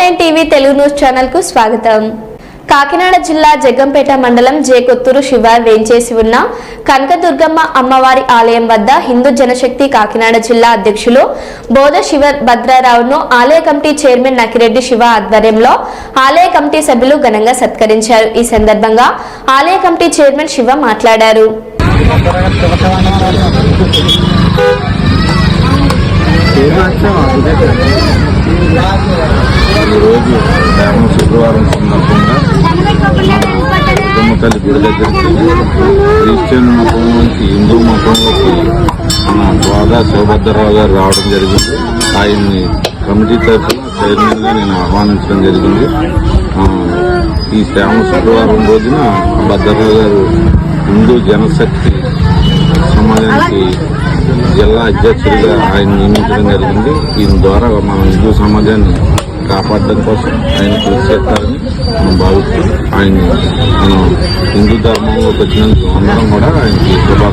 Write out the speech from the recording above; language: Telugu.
నైన్ టీవీ తెలుగు న్యూస్ ఛానల్కు స్వాగతం. కాకినాడ జిల్లా జగ్గంపేట మండలం జేకొత్తూరు శివార్ వేంచేసి ఉన్న కనకదుర్గమ్మ అమ్మవారి ఆలయం వద్ద హిందూ జనశక్తి కాకినాడ జిల్లా అధ్యక్షులు బోధ శివ భద్రారావును ఆలయ కమిటీ చైర్మన్ నకిరెడ్డి శివ ఆధ్వర్యంలో ఆలయ కమిటీ సభ్యులు ఘనంగా సత్కరించారు. ఈ సందర్భంగా ఆలయ కమిటీ చైర్మన్ శివ మాట్లాడారు. రోజు శుక్రవారం సందర్భంగా దుమ్మతల్లి గుడి దగ్గరికి క్రిస్టియన్ మతం నుంచి హిందూ మతంలోకి మన బాగా శివభద్రరావు గారు రావడం జరిగింది ఆయన్ని కమిటీ తరఫున చైర్మన్గా నేను ఆహ్వానించడం జరిగింది ఈ శ్రావణ శుక్రవారం రోజున భద్రరావు గారు హిందూ జనశక్తి సమాజానికి జిల్లా అధ్యక్షుడిగా ఆయన నియమించడం జరిగింది. దీని ద్వారా మన హిందూ సమాజాన్ని కాపాడడం కోసం ఆయన కృషి చేస్తారని మనం భావిస్తూ ఆయన మనం హిందూ ధర్మంలోకి వచ్చినందుకు అందరం కూడా ఆయనకి శుభాకాంక్షలు